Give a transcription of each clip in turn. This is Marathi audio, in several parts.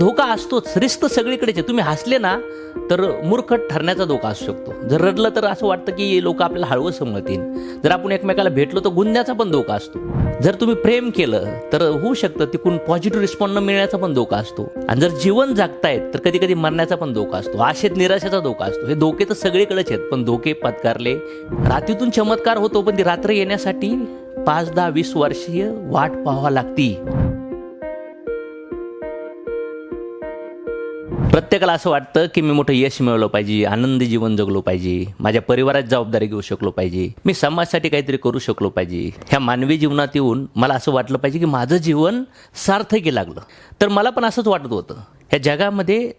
धोका असतोच रिस्त सगळीकडेच आहे. तुम्ही हसले ना तर मूर्ख ठरण्याचा धोका असू शकतो. जर रडलं तर असं वाटतं की लोक आपल्याला हळवं समजतील. जर आपण एकमेकाला भेटलो तर गुन्ह्याचा पण धोका असतो. जर तुम्ही प्रेम केलं तर होऊ शकतं तिकून पॉझिटिव्ह रिस्पॉन्ड न मिळण्याचा पण धोका असतो. आणि जर जीवन जागतायत तर कधी कधी मरण्याचा पण धोका असतो. आशेत निराशेचा धोका असतो. हे धोके तर सगळीकडेच आहेत पण धोके पत्कारले. रात्रीतून चमत्कार होतो पण ती रात्र येण्यासाठी पाच दहा वीस वर्षीय वाट पाहावा लागती. प्रत्येकाला असं वाटतं की मी मोठं यश मिळवलं पाहिजे आनंदी जीवन जगलो पाहिजे माझ्या परिवारात जबाबदारी घेऊ शकलो पाहिजे मी समाजासाठी काहीतरी करू शकलो पाहिजे. ह्या मानवी जीवनात येऊन मला असं वाटलं पाहिजे की माझं जीवन सार्थकी लागलं. तर मला पण असंच वाटत होतं. ह्या जगामध्ये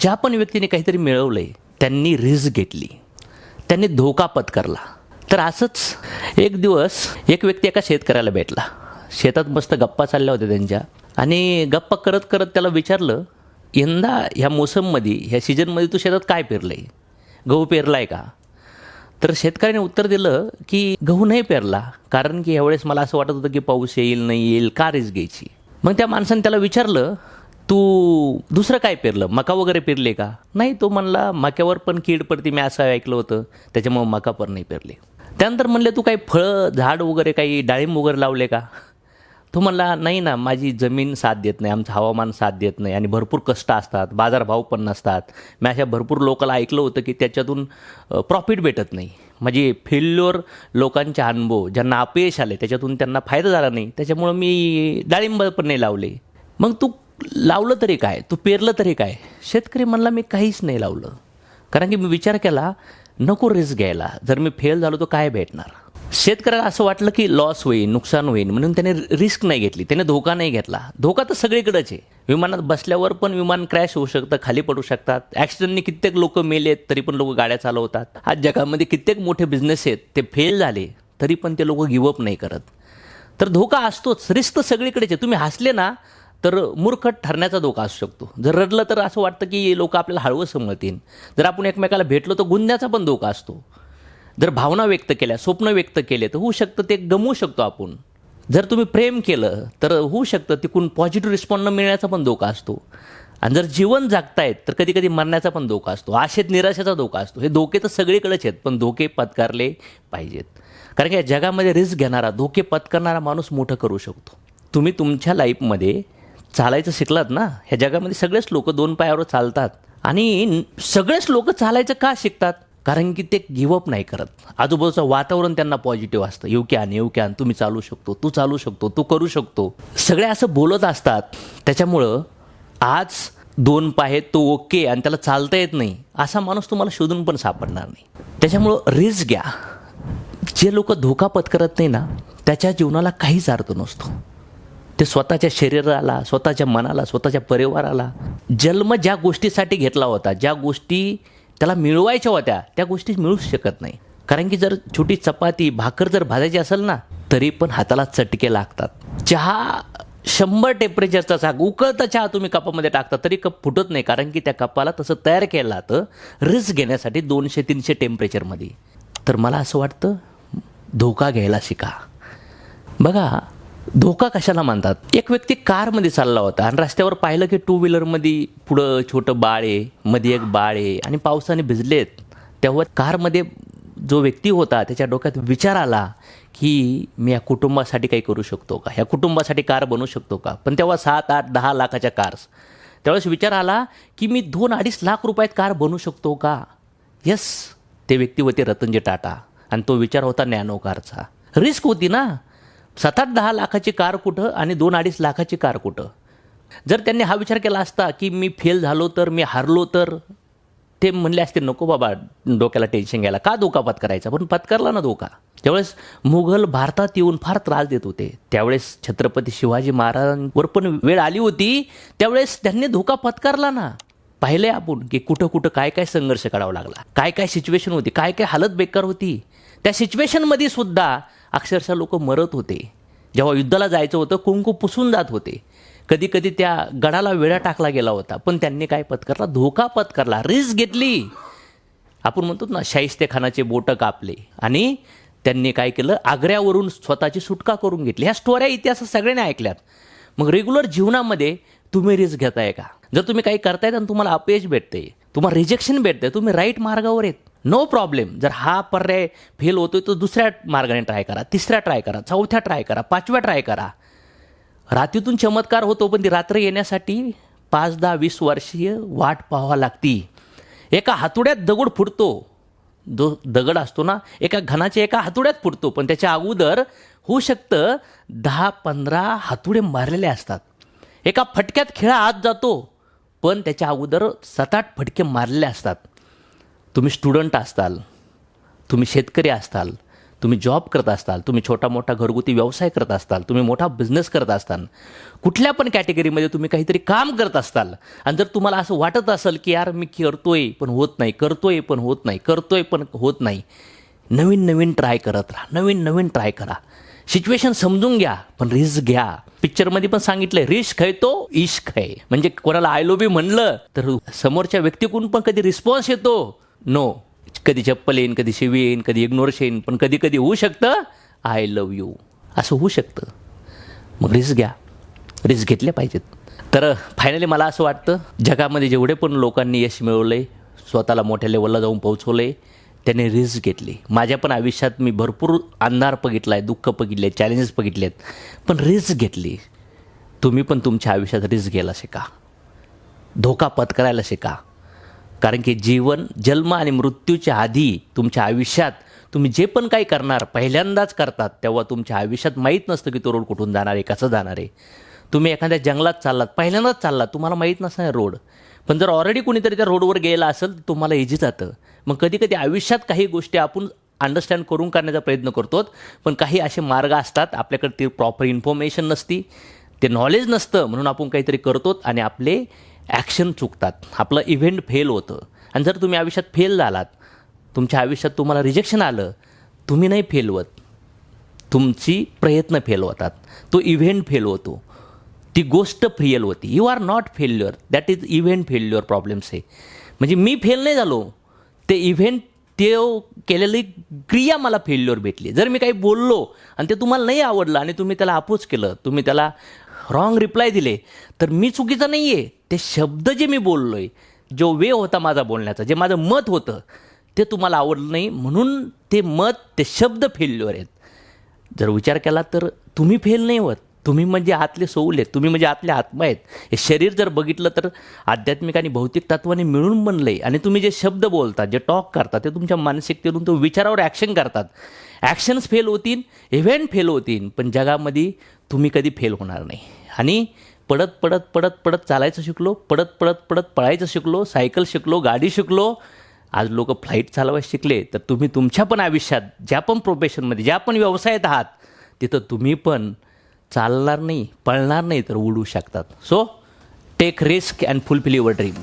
ज्या पण व्यक्तीने काहीतरी मिळवलंय त्यांनी रिस्क घेतली. त्यांनी धोका पत्करला. तर असंच एक दिवस एक व्यक्ती एका शेतकऱ्याला भेटला. शेतात मस्त गप्पा चालल्या होत्या त्यांच्या. आणि गप्पा करत करत त्याला विचारलं यंदा ह्या मोसममध्ये ह्या सीजनमध्ये तू शेतात काय पेरलं आहे गहू पेरला आहे का? तर शेतकऱ्याने उत्तर दिलं की गहू नाही पेरला कारण की ह्यावेळेस मला असं वाटत होतं की पाऊस येईल नाही येईल का रिस्क घ्यायची? मग त्या माणसाने त्याला विचारलं तू दुसरं काय पेरलं? मका वगैरे पेरले का? नाही तो म्हणला मक्यावर पण कीड पडते मी असं ऐकलं होतं त्याच्यामुळे मका पण नाही पेरले. त्यानंतर म्हणले तू काही फळं झाड वगैरे काही डाळिंब वगैरे लावले का? तो म्हणला नाही ना माझी जमीन साथ देत नाही आमचं हवामान साथ देत नाही आणि भरपूर कष्ट असतात बाजारभाव पण नसतात. मी अशा भरपूर लोकांना ऐकलं होतं की त्याच्यातून प्रॉफिट भेटत नाही. म्हणजे फेल्युअर लोकांचे अनुभव ज्यांना अपयश आले त्याच्यातून त्यांना फायदा झाला नाही. त्याच्यामुळं मी डाळिंब पण नाही लावले. मग तू लावलं तरी काय? तू पेरलं तरी काय? शेतकरी म्हणला मी काहीच नाही लावलं. कारण की मी विचार केला नको रिस्क घ्यायला. जर मी फेल झालो तर काय भेटणार? शेतकऱ्याला असं वाटलं की लॉस होईल नुकसान होईल म्हणून त्याने रिस्क नाही घेतली. त्याने धोका नाही घेतला. धोका तर सगळीकडेच आहे. विमानात बसल्यावर पण विमान क्रॅश होऊ शकतं खाली पडू शकतात. ॲक्सिडेंटने कित्येक लोक मेलेत तरी पण लोक गाड्या चालवतात. आज जगामध्ये कित्येक मोठे बिझनेस आहेत ते फेल झाले तरी पण ते लोक गिवअप नाही करत. तर धोका असतोच. रिस्क तर सगळीकडेच आहे. तुम्ही हसले ना तर मूर्ख ठरण्याचा धोका असू शकतो. जर रडलं तर असं वाटतं की लोक आपल्याला हळवं समजतील जर आपण एकमेकाला भेटलो तर गुन्ह्याचा पण धोका असतो. जर भावना व्यक्त केल्या स्वप्न व्यक्त केले तर होऊ शकतं ते गमवू शकतो आपण. जर तुम्ही प्रेम केलं तर होऊ शकतं तिकून पॉझिटिव्ह रिस्पॉन्स न मिळण्याचा पण धोका असतो. आणि जर जीवन जागतायत तर कधी कधी मरण्याचा पण धोका असतो. आशेत निराशेचा धोका असतो. हे धोके तर सगळीकडेच आहेत पण धोके पत्कारले पाहिजेत. कारण की या जगामध्ये रिस्क घेणारा धोके पत्करणारा माणूस मोठं करू शकतो. तुम्ही तुमच्या लाईफमध्ये चालायचं शिकलात ना ह्या जगामध्ये सगळेच लोक दोन पायावर चालतात. आणि सगळेच लोक चालायचं का शिकतात? कारण की ते गिवअप नाही करत. आजूबाजूचं वातावरण त्यांना पॉझिटिव्ह असतं. येऊ कॅन येऊ कॅन तुम्ही चालू शकतो तू चालू शकतो तू करू शकतो. सगळे असं बोलत असतात. त्याच्यामुळं आज दोन पाय तो ओके आणि त्याला चालता येत नाही. असा माणूस तुम्हाला शोधून पण सापडणार नाही. त्याच्यामुळं रिस्क घ्या. जे लोक धोका पत्करत नाही ना त्याच्या जीवनाला काहीच अर्थ नसतो. ते स्वतःच्या शरीराला स्वतःच्या मनाला स्वतःच्या परिवाराला जन्म ज्या गोष्टीसाठी घेतला होता ज्या गोष्टी त्याला मिळवायच्या होत्या त्या गोष्टी मिळूच शकत नाही. कारण की जर छोटी चपाती भाकर जर भाजायची असेल ना तरी पण हाताला चटके लागतात. चहा शंभर टेम्परेचरचा चहा उकळता चहा तुम्ही कपामध्ये टाकता तरी कप फुटत नाही. कारण की त्या कपाला तसं तयार केलं जातं रिस्क घेण्यासाठी दोनशे तीनशे टेम्परेचरमध्ये तर मला असं वाटतं धोका घ्यायला शिका. बघा धोका कशाला मानतात? एक व्यक्ती कारमध्ये चालला होता आणि रस्त्यावर पाहिलं की टू व्हीलरमध्ये पुढं छोटं बाळ आहे मध्ये एक बाळ आहे आणि पावसाने भिजलेत. तेव्हा कारमध्ये जो व्यक्ती होता त्याच्या डोक्यात विचार आला की मी या कुटुंबासाठी काही करू शकतो का? ह्या कुटुंबासाठी कार बनवू शकतो का? पण तेव्हा सात आठ दहा लाखाच्या कार्स त्यावेळेस विचार आला की मी दोन अडीच लाख रुपयात कार बनवू शकतो का? यस ते व्यक्ती होते रतनजी टाटा. आणि तो विचार होता नॅनो कारचा. रिस्क होती ना? सात आठ दहा लाखाची कार कुठं आणि दोन अडीच लाखाची कार कुठं? जर त्यांनी हा विचार केला असता की मी फेल झालो तर मी हारलो तर ते म्हणले असते नको बाबा डोक्याला टेन्शन घ्यायला. का धोका पत्करायचा? पण पत्करला ना धोका. त्यावेळेस मुघल भारतात येऊन फार त्रास देत होते त्यावेळेस छत्रपती शिवाजी महाराजांवर पण वेळ आली होती त्यावेळेस त्यांनी धोका पत्करला ना. पाहिले आपण की कुठं कुठं काय काय संघर्ष करावा लागला. काय काय सिच्युएशन होती काय काय हालत बेकार होती. त्या सिच्युएशनमध्ये सुद्धा अक्षरशः लोक मरत होते. जेव्हा युद्धाला जायचं होतं कुंकू पुसून जात होते. कधी कधी त्या गडाला वेळा टाकला गेला होता पण त्यांनी काय पत्करला? धोका पत्करला रिस्क घेतली. आपण म्हणतो ना शाहिस्तेखानाचे बोटं कापले. आणि त्यांनी काय केलं? आग्र्यावरून स्वतःची सुटका करून घेतली. ह्या स्टोऱ्या इतिहास सगळ्यांनी ऐकल्यात. मग रेग्युलर जीवनामध्ये तुम्ही रिस्क घेताय का? जर तुम्ही काही करताय आणि तुम्हाला अपयश भेटते तुम्हाला रिजेक्शन भेटते तुम्ही राईट मार्गावर आहेत. नो प्रॉब्लेम जर हा पर्याय फेल होतोय तर दुसऱ्या मार्गाने ट्राय करा. तिसऱ्या ट्राय करा. चौथ्या ट्राय करा. पाचव्या ट्राय करा. रात्रीतून चमत्कार होतो पण ती रात्र येण्यासाठी पाच दहा वीस वर्षीय वाट पाहावा लागती. एका हातोड्यात दगड फुटतो. जो दगड असतो ना एका घनाच्या एका हातोड्यात फुटतो पण त्याच्या अगोदर होऊ शकतं दहा पंधरा हातुडे मारलेले असतात. एका फटक्यात खेळा आत जातो पण त्याच्या अगोदर सात आठ फटके मारलेले असतात. तुम्ही स्टुडंट असताल तुम्ही शेतकरी असताल तुम्ही जॉब करत असताल तुम्ही छोटा मोठा घरगुती व्यवसाय करत असताल तुम्ही मोठा बिझनेस करत असताल कुठल्या पण कॅटेगरीमध्ये तुम्ही काहीतरी काम करत असताल आणि जर तुम्हाला असं वाटत असेल की यार मी करतोय पण होत नाही करतोय पण होत नाही करतोय पण होत नाही नवीन नवीन ट्राय करत राहा नवीन नवीन ट्राय करा. सिच्युएशन समजून घ्या पण रिस्क घ्या. पिक्चरमध्ये पण सांगितलंय रिस्क आहे तो इश्क आहे म्हणजे कोणाला आय लो बी म्हणलं तर समोरच्या व्यक्तीकडून पण कधी रिस्पॉन्स येतो. नो कधी चप्पल येईन कधी शिवी येईन कधी इग्नोरश येईन पण कधी कधी होऊ शकतं आय लव यू असं होऊ शकतं. मग रिस्क घ्या. रिस्क घेतल्या पाहिजेत. तर फायनली मला असं वाटतं जगामध्ये जेवढे पण लोकांनी यश मिळवलं स्वतःला मोठ्या लेवलला जाऊन पोहोचवलं त्याने रिस्क घेतली. माझ्या पण आयुष्यात मी भरपूर अंधार बघितला आहे दुःख बघितले चॅलेंजेस बघितले आहेत पण रिस्क घेतली. तुम्ही पण तुमच्या आयुष्यात रिस्क घ्यायला शिका. धोका पत्करायला शिका. कारण की जीवन जन्म आणि मृत्यूच्या आधी तुमच्या आयुष्यात तुम्ही जे पण काही करणार पहिल्यांदाच करतात तेव्हा तुमच्या आयुष्यात माहीत नसतं की तो रोड कुठून जाणार आहे कसं जाणार आहे. तुम्ही एखाद्या जंगलात चाललात पहिल्यांदाच चाललात तुम्हाला माहीत नसणार रोड. पण जर ऑलरेडी कुणीतरी त्या रोडवर गेला असेल तर तुम्हाला इझी जातं. मग कधी कधी आयुष्यात काही गोष्टी आपण अंडरस्टँड करून करण्याचा प्रयत्न करतो पण काही असे मार्ग असतात आपल्याकडे ती प्रॉपर इन्फॉर्मेशन नसती ते नॉलेज नसतं म्हणून आपण काहीतरी करतो आणि आपले ॲक्शन चुकतात. आपलं इव्हेंट फेल होतं. आणि जर तुम्ही आयुष्यात फेल झालात तुमच्या आयुष्यात तुम्हाला रिजेक्शन आलं तुम्ही नाही फेल होत. तुमची प्रयत्न फेल होतात. तो इव्हेंट फेल होतो. ती गोष्ट फेल होती. You are not failure that is event failure problems आहे म्हणजे मी फेल नाही झालो. ते इव्हेंट ते केलेली क्रिया मला फेल्युअर भेटली. जर मी काही बोललो आणि ते तुम्हाला नाही आवडलं आणि तुम्ही त्याला अपोज केलं तुम्ही त्याला रॉंग रिप्लाय दिले. तर मी चुकीचं नाही आहे ते शब्द जे मी बोललो आहे जो वे होता माझा बोलण्याचा जे माझं मत होतं ते तुम्हाला आवडलं नाही. म्हणून ते मत ते शब्द फेल्युअर आहेत. जर विचार केला तर तुम्ही फेल नाही होत. तुम्ही म्हणजे आतले सोऊल आहेत तुम्ही म्हणजे आतले आत्मा आहेत. हे शरीर जर बघितलं तर आध्यात्मिक आणि भौतिक तत्वाने मिळून बनलं आहे आणि तुम्ही जे शब्द बोलता जे टॉक करता ते तुमच्या मानसिकतेतून तो विचारावर ॲक्शन करतात. ॲक्शन्स फेल होतील इव्हेंट फेल होतील पण जगामध्ये तुम्ही कधी फेल होणार नाही. आणि पडत पडत पडत पडत चालायचं शिकलो पडत पडत पडत पळायचं शिकलो सायकल शिकलो गाडी शिकलो आज लोक फ्लाईट चालवायला शिकले तर तुम्ही तुमच्या पण आयुष्यात ज्या पण प्रोफेशनमध्ये ज्या पण व्यवसायात आहात तिथं तुम्ही पण चालणार नाही पळणार नाही तर उडू शकतात. So take risk and fulfil your dream